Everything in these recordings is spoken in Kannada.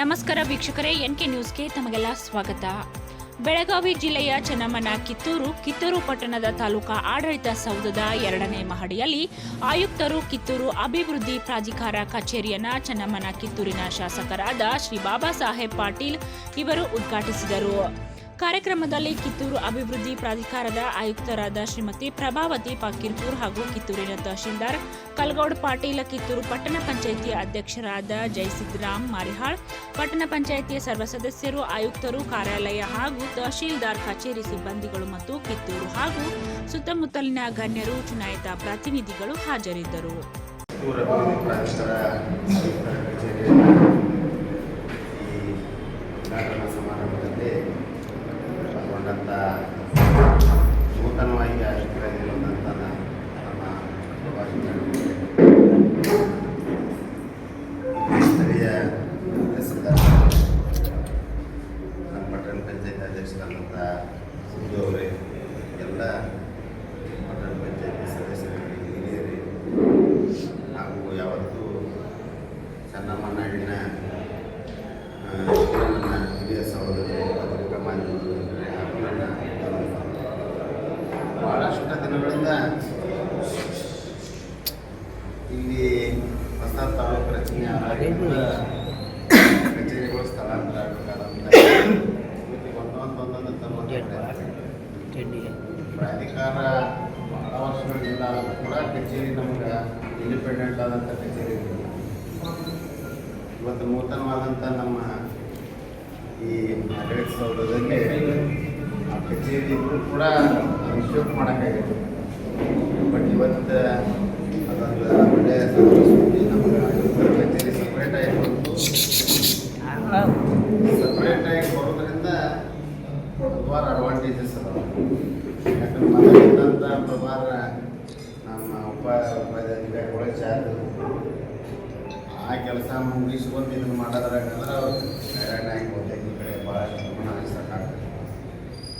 ನಮಸ್ಕಾರ ವೀಕ್ಷಕರೇ ಎನ್ ಕೆ ನ್ಯೂಸ್ಗೆ ತಮಗೆಲ್ಲ ಸ್ವಾಗತ. ಬೆಳಗಾವಿ ಜಿಲ್ಲೆಯ ಚನ್ನಮ್ಮನ ಕಿತ್ತೂರು ಕಿತ್ತೂರು ಪಟ್ಟಣದ ತಾಲೂಕಾ ಆಡಳಿತ ಸೌಧದ ಎರಡನೇ ಮಹಡಿಯಲ್ಲಿ ಆಯುಕ್ತರು ಕಿತ್ತೂರು ಅಭಿವೃದ್ಧಿ ಪ್ರಾಧಿಕಾರ ಕಚೇರಿಯನ್ನ ಚನ್ನಮ್ಮನ ಕಿತ್ತೂರಿನ ಶಾಸಕರಾದ ಶ್ರೀ ಬಾಬಾ ಸಾಹೇಬ್ ಪಾಟೀಲ್ ಇವರು ಉದ್ಘಾಟಿಸಿದರು. ಕಾರ್ಯಕ್ರಮದಲ್ಲಿ ಕಿತ್ತೂರು ಅಭಿವೃದ್ಧಿ ಪ್ರಾಧಿಕಾರದ ಆಯುಕ್ತರಾದ ಶ್ರೀಮತಿ ಪ್ರಭಾವತಿ ಪಾಕಿರ್ಪುರ್ ಹಾಗೂ ಕಿತ್ತೂರಿನ ತಹಶೀಲ್ದಾರ್ ಕಲ್ಗೌಡ್ ಪಾಟೀಲ ಕಿತ್ತೂರು ಪಟ್ಟಣ ಪಂಚಾಯಿತಿಯ ಅಧ್ಯಕ್ಷರಾದ ಜಯಸಿದ್ದರಾಮ್ ಮಾರಿಹಾಳ್, ಪಟ್ಟಣ ಪಂಚಾಯಿತಿಯ ಸರ್ವ ಸದಸ್ಯರು, ಆಯುಕ್ತರು, ಕಾರ್ಯಾಲಯ ಹಾಗೂ ತಹಶೀಲ್ದಾರ್, ಕಚೇರಿ ಸಿಬ್ಬಂದಿಗಳು ಮತ್ತು ಕಿತ್ತೂರು ಹಾಗೂ ಸುತ್ತಮುತ್ತಲಿನ ಗಣ್ಯರು, ಚುನಾಯಿತ ಪ್ರತಿನಿಧಿಗಳು ಹಾಜರಿದ್ದರು ಕಿತ್ತೂರು ಅಭಿವೃದ್ಧಿ ಪ್ರಾಧಿಕಾರ ಆಯುಕ್ತರ ಕಚೇರಿಯಲ್ಲಿ ಈ ಉದ್ಘಾಟನಾ ಸಮಾರಂಭದಲ್ಲಿ ಪಾಲ್ಗೊಂಡಂಥ ನೂತನವಾಗಿ ಬಂದಂಥ ನಮ್ಮ ಸ್ಥಳೀಯ ತಹಸೀಲ್ದಾರ್ ನಮ್ಮ ಪಟ್ಟಣ ಪಂಚಾಯತ್ ಅಧ್ಯಕ್ಷರಾದಂಥ ಸಿಂಧು ಅವರೇ ಎಲ್ಲ ಪಟ್ಟಣ ಪಂಚಾಯತಿ ಸದಸ್ಯರಿಗೆ ಹಿರಿಯರೇ ಹಾಗೂ ಯಾವತ್ತೂ ಸಣ್ಣ ಆ, ಇಲ್ಲಿ ಹೊಸ ತಾಲೂಕು ರಚನೆ ಕಚೇರಿಗಳು ಸ್ಥಳಾಂತರ ಆಗಬೇಕಾದಂಥ ಒಂದೊಂದು ಒಂದೊಂದು ಪ್ರಾಧಿಕಾರ ಬಹಳ ವರ್ಷಗಳಿಂದ ಕೂಡ ಕಚೇರಿ ನಮ್ಗೆ ಇಂಡಿಪೆಂಡೆಂಟ್ ಆದಂಥ ಕಚೇರಿ ಇವತ್ತು ನೂತನವಾದಂಥ ನಮ್ಮ ಈ ಆಡಳಿತ ಸೌಧದಲ್ಲಿ ಆ ಕಚೇರಿ ಇದ್ರೂ ಕೂಡ ವಿಶ್ವಕ್ ಮಾಡೋಕ್ಕಾಗಿದೆ. ಬಟ್ ಇವತ್ತು ಅದೊಂದು ಒಳ್ಳೆಯ ಸಂತೋಷ ನಮಗೆ ಆಯುಕ್ತರ ಕಚೇರಿ ಸಪ್ರೇಟ್ ಆಗಿ ಬಂತು ಸಪ್ರೇಟ್ ಆಗಿ ಕೊಡೋದ್ರಿಂದ ಹಲವಾರು ಅಡ್ವಾಂಟೇಜಸ್ ಅದಾವ ಯಾಕಂದ್ರೆ ಮೊದಲಿದ್ದಂಥ ನಮ್ಮ ಉಪ ಉಪಾಧ್ಯಾಯಗಳು ಚಾರ್ಜ್ ಆ ಕೆಲಸ ಮುಗಿಸ್ಕೊಂಡು ಇದನ್ನು ಮಾಡೋದ್ರಾಗ ಅಂದ್ರೆ ಅವ್ರು ಹೈರಾಣ ಆಗಿ ಬಹುತೇಕ ಈ ಕಡೆ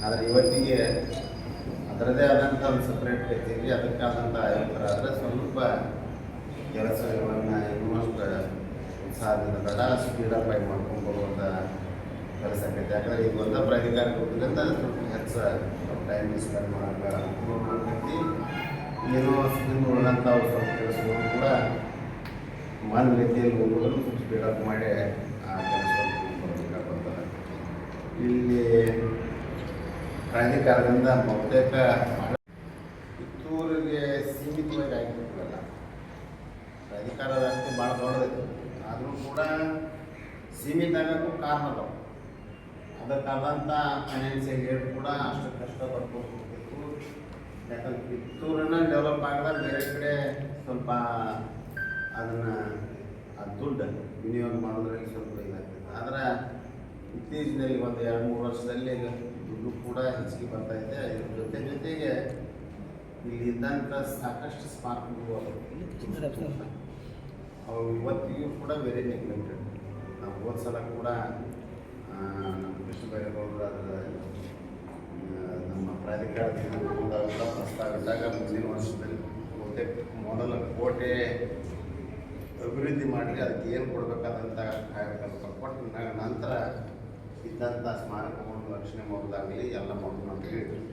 ಆದರೆ ಇವತ್ತಿಗೆ ಅದರದೇ ಆದಂಥ ಒಂದು ಸಪ್ರೇಟ್ ಕಚೇರಿ ಅದಕ್ಕಾದಂಥ ಆಯುಕ್ತರಾದರೆ ಸ್ವಲ್ಪ ಕೆಲಸಗಳನ್ನು ಇನ್ನಷ್ಟು ಉತ್ಸಾಹದಿಂದ ಬೇಡ ಸ್ಪೀಡಪ್ ಆಗಿ ಮಾಡ್ಕೊಂಡು ಬರುವಂಥ ಕೆಲಸ ಆಕೈತೆ ಯಾಕಂದರೆ ಈಗ ಒಂದೇ ಪ್ರಾಧಿಕಾರ ಕೊಟ್ಟಿದ್ರಿಂದ ಸ್ವಲ್ಪ ಹೆಚ್ಚು ಟೈಮ್ ಸ್ಪೆಂಡ್ ಮಾಡೋಕೆ ಅನುಕೂಲ ಮಾಡ್ತೈತಿ. ಏನೋ ಸ್ಕೀಮ್ ಉಳಿದಂಥ ಸ್ವಲ್ಪ ಕೆಲಸಗಳು ಕೂಡ ಮಾನ್ಯ ರೀತಿಯಲ್ಲಿ ಹೋಗೋದನ್ನು ಸ್ವಲ್ಪ ಸ್ಪೀಡಪ್ ಮಾಡಿ ಆ ಕೆಲಸವನ್ನು ಬರಬೇಕಾಗ್ತದೆ ಇಲ್ಲಿ ಪ್ರಾಧಿಕಾರದಿಂದ ಬಹುತೇಕ ಕಿತ್ತೂರಿಗೆ ಸೀಮಿತವಾಗಿ ಆಗಿಬಿಟ್ಟಿರಲ್ಲ ಪ್ರಾಧಿಕಾರ ವ್ಯಾಪ್ತಿ ಭಾಳ ದೊಡ್ಡದೈತೆ. ಆದರೂ ಕೂಡ ಸೀಮಿತ ಆಗೋಕ್ಕೂ ಕಾರಣ ಅದು ಅದಕ್ಕಾದಂಥ ಫೈನಾನ್ಸಿಯಲ್ ಏಡ್ ಕೂಡ ಅಷ್ಟು ಕಷ್ಟ ಬರ್ಕೋಬೇಕು ಯಾಕಂದ್ರೆ ಕಿತ್ತೂರನ್ನ ಡೆವಲಪ್ ಆಗಿದಾಗ ಬೇರೆ ಕಡೆ ಸ್ವಲ್ಪ ಅದನ್ನು, ಆ ದುಡ್ಡು ವಿನಿಯೋಗ ಮಾಡೋದ್ರಲ್ಲಿ ಸ್ವಲ್ಪ ಇದಾಗ್ತದೆ. ಆದರೆ ಇತ್ತೀಚಿನಲ್ಲಿ ಒಂದು ಎರಡು ಮೂರು ವರ್ಷದಲ್ಲಿ ದುಡ್ಡು ಕೂಡ ಹೆಚ್ಚಿಗೆ ಬರ್ತಾ ಇದೆ. ಇದ್ರ ಜೊತೆ ಜೊತೆಗೆ ಇಲ್ಲಿ ಇದ್ದಂಥ ಸಾಕಷ್ಟು ಸ್ಮಾರಕಗಳು ಅದಾವು. ಅವು ಇವತ್ತಿಗೂ ಕೂಡ ವೆರಿ ನೆಗ್ಲೆಕ್ಟೆಡ್ ನಾವು ಹೋದ ಸಲ ಕೂಡ ನಮ್ಮ ಕೃಷ್ಣ ಬೈರೇಗೌಡರ ನಮ್ಮ ಪ್ರಾಧಿಕಾರದಿಂದ ಪ್ರಸ್ತಾವ ಇದ್ದಾಗ ಮುಂದಿನ ವರ್ಷದಲ್ಲಿ ಕೋಟೆ, ಮೊದಲ ಕೋಟೆ ಅಭಿವೃದ್ಧಿ ಮಾಡಿ ಅದಕ್ಕೆ ಏನು ಕೊಡಬೇಕಾದಂಥ ಕಾರ್ಯಕಲ್ಪ ಕೊಟ್ಟು ನಂತರ ಇದ್ದಂಥ ಸ್ಮಾರಕಗಳನ್ನು ರಕ್ಷಣೆ ಮಾಡೋದಾಗಲಿ ಎಲ್ಲ ಮಾಡೋದು ಅಂತ ಹೇಳಿದ್ರು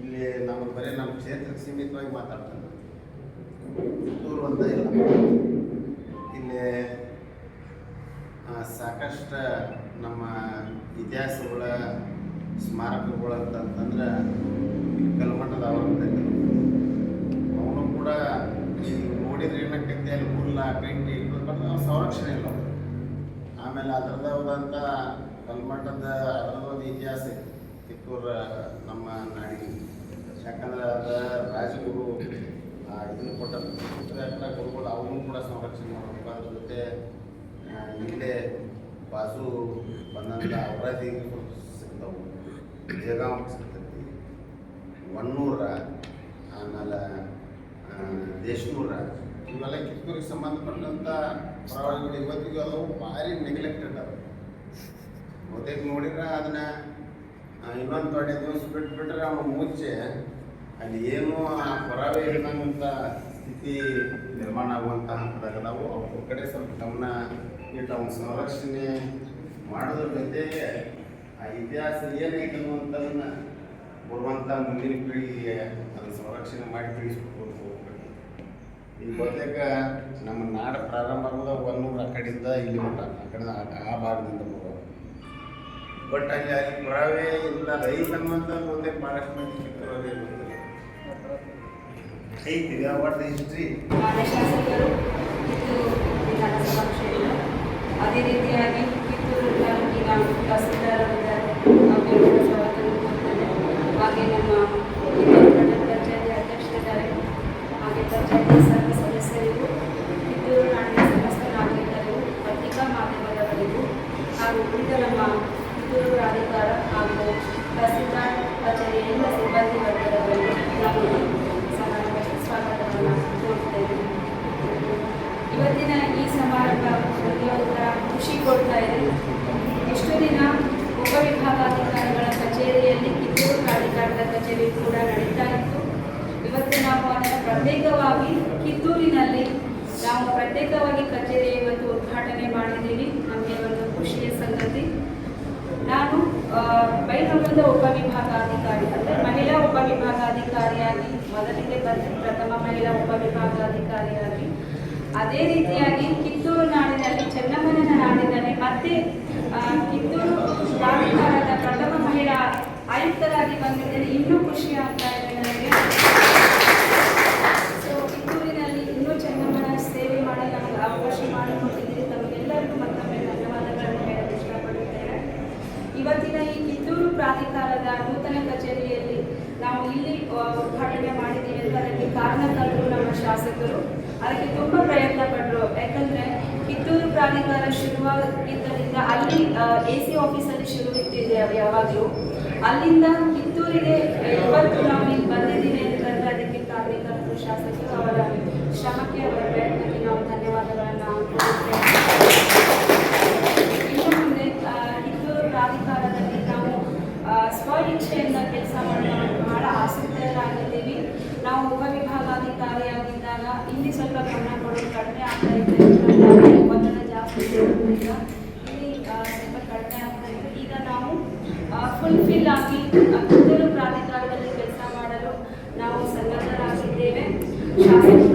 ಇಲ್ಲಿ ನಮ್ಮ ಬರೀ ನಮ್ಮ ಕ್ಷೇತ್ರಕ್ಕೆ ಸೀಮಿತವಾಗಿ ಮಾತಾಡ್ತಾರೆ ಪುತ್ತೂರು ಅಂತ ಇಲ್ಲ. ಇಲ್ಲಿ ಸಾಕಷ್ಟು ನಮ್ಮ ಇತಿಹಾಸಗಳ, ಸ್ಮಾರಕಗಳು ಅಂತಂತಂದ್ರೆ ಕಲ್ಮಠದ ಅವರಂತ. ಅವನು ಕೂಡ ನೋಡಿದ್ರೆ ಏನಕ್ಕೆ ಅಲ್ಲಿ ಹುಲ್ಲ ಕಂಟಿ ಇಟ್ಕೊಂಡು ನಾವು ಸಂರಕ್ಷಣೆ ಇಲ್ಲ. ಆಮೇಲೆ ಅದರದಾದಂಥ ಕಲ್ಮಠದ, ಅದರದೊಂದು ಇತಿಹಾಸ ಐತಿ ಕಿತ್ತೂರು ನಮ್ಮ ನಾಡಿಗೆ. ಯಾಕಂದ್ರೆ ಅದ ರಾಜಗುರು ಇದನ್ನು ಕೊಟ್ಟ ಉತ್ತರಾಖಂಡ ಗುರುಗಳು ಅವನು ಕೂಡ ಸಂರಕ್ಷಣೆ ಮಾಡಬೇಕು. ಅದ್ರ ಜೊತೆ ಇಲ್ಲೇ ಬಾಜು ಬಂದಂಥ ಅವರಾದಿಗಳು ಸಿಗ್ತಾವು ಜಯಗಾಂವ್ ಸಿಗ್ತೈತಿ. ಒನ್ನೂರ ಆಮೇಲೆ ದೇಶನೂರ ಇವೆಲ್ಲ ಕಿತ್ತೂರಿಗೆ ಸಂಬಂಧಪಟ್ಟಂಥ ಪುರಾವೆಗಳು ಇವತ್ತಿಗೂ ಅವು ಭಾರಿ ನೆಗ್ಲೆಕ್ಟೆಡ್ ಅವು. ಬಹುತೇಕ ನೋಡಿದ್ರೆ ಅದನ್ನ ಇನ್ನೊಂದು ದೊಡ್ಡ ದಿವಸ ಬಿಟ್ಬಿಟ್ರೆ ಅವನು ಮುಂಚೆ ಅಲ್ಲಿ ಏನು ಆ ಪುರಾವೆ ಇರೋಂಥ ಸ್ಥಿತಿ ನಿರ್ಮಾಣ ಆಗುವಂತಹ ಹಂತದಾಗ ನಾವು ಅವ್ರ ಕಡೆ ಸ್ವಲ್ಪ ಗಮನ ಇಟ್ಟು ಅವನ ಸಂರಕ್ಷಣೆ ಮಾಡೋದ್ರ ಜೊತೆಗೆ ಆ ಇತಿಹಾಸ ಏನೈತೆ ಅನ್ನುವಂಥದ್ದನ್ನ ಬರುವಂಥ ಮುಂದಿನ ಪೀಳಿಗೆಗೆ ಅದನ್ನು ಸಂರಕ್ಷಣೆ ಮಾಡಿ ತಿಳಿಸ್ಕೊಟ್ಟು ಹೋಗ್ಬೇಕು. ಈಗ ಬಹುತೇಕ ನಮ್ಮ ನಾಡ ಪ್ರಾರಂಭ ಆಗೋದು ಒನ್ನೂರು ಆ ಕಡೆಯಿಂದ ಇಲ್ಲಿ ಮಟ್ಟ, ಆ ಕಡೆ ಆ- ಭಾಗದಿಂದ ಬಟ್ ಅಲ್ಲಿ ಅಲ್ಲಿ ಪುರಾವೆ ಇಲ್ಲ ರೈಸ್ ಅನ್ನುವಂಥ ಬಹುತೇಕ ಭಾಳಷ್ಟು ಮಂದಿ ಗೊತ್ತಿಲ್ಲ ಐತಿ ವಾಟ್ ದ ಹಿಸ್ಟ್ರಿ ಶಾಸಕರು ಕಿತ್ತೂರು ವಿಧಾನಸಭಾ ಕ್ಷೇತ್ರ. ಅದೇ ರೀತಿಯಾಗಿ ಕಿತ್ತೂರು ತಾಲೂಕಿನ ಅವರಿಗೆ ಸ್ವಾಗತ ಕೋರ್ತೇನೆ ಹಾಗೆ ನಮ್ಮ ಕಿತ್ತೂರು ಪಟ್ಟಣ ಪಂಚಾಯತಿ ಅಧ್ಯಕ್ಷರಿದ್ದಾರೆ ಹಾಗೆ ಪಂಚಾಯತಿ ಸರ್ವ ಸದಸ್ಯರಿಗೂ ಕಿತ್ತೂರು ನಾಡಿನ ಸಮಸ್ತ ನಾಗರಿಕರಿಗೂ ಪತ್ರಿಕಾ ಮಾಧ್ಯಮದವರಿಗೂ ಹಾಗೂ ಉಳಿದ ನಮ್ಮ ಕಿತ್ತೂರು ಪ್ರಾಧಿಕಾರ ಹಾಗೂ ತಹಸೀಲ್ದಾರ್ ಕಚೇರಿಯ ಎಲ್ಲ ಸಿಬ್ಬಂದಿ ವರ್ಗದವರಿಗೂ ನಾವು ಸಮಾರಂಭಕ್ಕೆ ಸ್ವಾಗತವನ್ನು ಕೋರ್ತೇವೆ ಇವತ್ತಿನ ಈ ಸಮಾರಂಭ ನನಗೆ ಒಂಥರ ಖುಷಿ ಕೊಡ್ತಾ ಇದೆ ಇಷ್ಟು ದಿನ ಉಪವಿಭಾಗಾಧಿಕಾರಿಗಳ ಕಚೇರಿಯಲ್ಲಿ ಕಿತ್ತೂರು ಪ್ರಾಧಿಕಾರದ ಕಚೇರಿ ಕೂಡ ನಡೀತಾ ಇತ್ತು ಇವತ್ತು ನಾವು ಅದನ್ನು ಪ್ರತ್ಯೇಕವಾಗಿ ಕಿತ್ತೂರಿನಲ್ಲಿ ನಾವು ಪ್ರತ್ಯೇಕವಾಗಿ ಕಚೇರಿ ಇವತ್ತು ಉದ್ಘಾಟನೆ ಮಾಡಿದ್ದೀವಿ. ನಮಗೆ ಒಂದು ಖುಷಿಯ ಸಂಗತಿ. ನಾನು ಆ, ಉಪವಿಭಾಗಾಧಿಕಾರಿ ಅಂದರೆ ಮಹಿಳಾ ಉಪವಿಭಾಗಾಧಿಕಾರಿಯಾಗಿ ಮೊದಲಿಗೆ ಬಂದು. ಪ್ರಥಮ ಮಹಿಳಾ ಉಪವಿಭಾಗಾಧಿಕಾರಿಯಾಗಿ ಅದೇ ರೀತಿಯಾಗಿ ಕಿತ್ತೂರು ನಾಡಿನಲ್ಲಿ ಚೆನ್ನಮ್ಮನ ನಾಡಿನಲ್ಲಿ ಮತ್ತೆ ಕಿತ್ತೂರು ಪ್ರಾಧಿಕಾರದ ಪ್ರಥಮ ಮಹಿಳಾ ಆಯುಕ್ತರಾಗಿ ಬಂದಿದ್ದರೆ ಇನ್ನೂ ಖುಷಿ ಆಗ್ತಾ ನನಗೆ ಸೊ ಕಿತ್ತೂರಿನಲ್ಲಿ ಇನ್ನೂ ಚೆನ್ನಮ್ಮನ ಸೇವೆ ಮಾಡಲು ನಮಗೆ ಅವಕಾಶ ಮಾಡಿಕೊಟ್ಟಿದ್ದೀರಿ ತಮಗೆಲ್ಲರಿಗೂ ಮತ್ತೊಮ್ಮೆ ಧನ್ಯವಾದಗಳನ್ನು ಹೇಳಲು ಇಷ್ಟಪಡುತ್ತೇನೆ ಇವತ್ತಿನ ಈ ಕಿತ್ತೂರು ಪ್ರಾಧಿಕಾರದ ನೂತನ ಕಚೇರಿಯಲ್ಲಿ ನಾವು ಇಲ್ಲಿ ಆ, ಉದ್ಘಾಟನೆ ಮಾಡಿದ್ದೀವಿ ಅಂತ ಅದಕ್ಕೆ ಕಾರಣಕರ್ತರು ನಮ್ಮ ಶಾಸಕರು. ಅದಕ್ಕೆ ತುಂಬ ಪ್ರಯತ್ನ ಪಟ್ಟರು ಯಾಕಂದ್ರೆ ಕಿತ್ತೂರು ಪ್ರಾಧಿಕಾರ ಶುರುವಾಗಿದ್ದರಿಂದ ಅಲ್ಲಿ ಎ ಸಿ ಆಫೀಸಲ್ಲಿ ಶುರುವಿತ್ತಿದೆ ಯಾವಾಗಲೂ. ಅಲ್ಲಿಂದ ಕಿತ್ತೂರಿಗೆ ಇವತ್ತು ನಾವು ಇಲ್ಲಿ ಬಂದಿದ್ದೀವಿ ಅಂತಂದರೆ ಅದಕ್ಕೆ ಕಾರಣಕರ್ತರು ಶಾಸಕರು ಅವರ ಶ್ರಮಕ್ಕೆ ಅವರ ಪ್ರಯತ್ನಕ್ಕೆ ನಾವು ಧನ್ಯವಾದಗಳನ್ನು ಕೊಡುತ್ತೇವೆ ಇನ್ನು ಮುಂದೆ ಆ, ಕಿತ್ತೂರು ಪ್ರಾಧಿಕಾರದಲ್ಲಿ ನಾವು ಆ, ಸ್ವ ಇಚ್ಛೆಯಿಂದ ಕೆಲಸ ಮಾಡಲು ಬಹಳ ಆಸಕ್ತರಾಗಿದ್ದೀವಿ ನಾವು ಉಪವಿಭಾಗಾಧಿಕಾರಿಯಾಗಿದ್ದಾಗ ಇಲ್ಲಿ ಸ್ವಲ್ಪ ಗಮನ ಕೊಡೋದು ಕಡಿಮೆ ಆಗ್ತಾ ಇದೆ ಯಾಕಂದ್ರೆ ಒತ್ತಡ ಜಾಸ್ತಿ ಇರೋದ್ರಿಂದ ಇಲ್ಲಿ ಆ, ಸ್ವಲ್ಪ ಕಡಿಮೆ ಆಗ್ತಾ ಇದೆ ಈಗ ನಾವು ಫುಲ್ಫಿಲ್ ಆಗಿ ಆ,